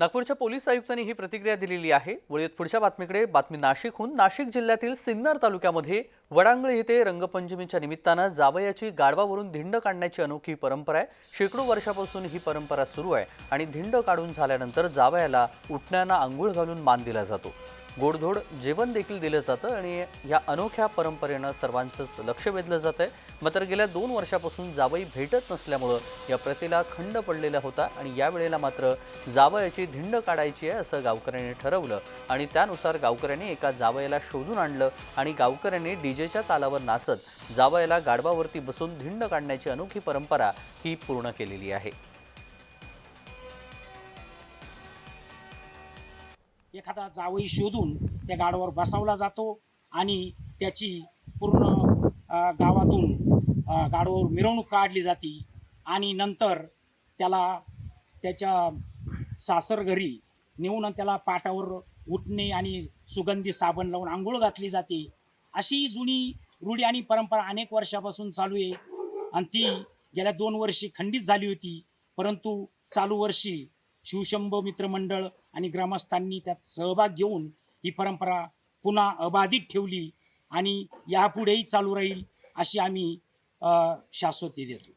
नागपूरच्या पोलीस आयुक्तांनी ही प्रतिक्रिया दिलेली आहे. वळूयात पुढच्या बातमीकडे. बातमी नाशिकहून. नाशिक जिल्ह्यातील सिन्नर तालुक्यामध्ये वडांगळे येथे रंगपंचमीच्या निमित्तानं जावयाची गाढवावरून धिंड काढण्याची अनोखी परंपरा आहे. शेकडो वर्षापासून ही परंपरा सुरू आहे आणि धिंड काढून झाल्यानंतर जावयाला उठण्यानं आंघोळ घालून मान दिला जातो. गोडधोड जेवण देखील दिलं जातं आणि या अनोख्या परंपरेनं सर्वांचंच लक्ष वेधलं जात आहे मात्र गेल्या दोन वर्षापासून जावई भेटत नसल्यामुळं या प्रथेला खंड पडलेला होता आणि यावेळेला मात्र जावयाची धिंड काढायची आहे असं गावकऱ्यांनी ठरवलं आणि त्यानुसार गावकऱ्यांनी एका जावयाला शोधून आणलं आणि गावकऱ्यांनी डीजेच्या तालावर नाचत जावयाला गाढवावरती बसून धिंड काढण्याची अनोखी परंपरा ही पूर्ण केलेली आहे. एखादा जावई शोधून त्या गाडावर बसवला जातो आणि त्याची पूर्ण गावातून अ, गाडावर मिरवणूक काढली जाते आणि नंतर त्याला त्याच्या सासर घरी नेऊन त्याला पाटावर उठणे आणि सुगंधी साबण लावून आंघोळ घातली जाते. अशी जुनी रूढी आणि परंपरा अनेक वर्षापासून चालू आहे. आणि ती गेल्या दोन वर्षी खंडित झाली होती. परंतु चालू वर्षी शिवशंभ मित्रमंडळ आणि ग्रामस्थांनी त्यात सहभाग घेऊन ही परंपरा पुन्हा अबाधित ठेवली आणि यापुढेही चालू राहील अशी आम्ही शाश्वती देतो.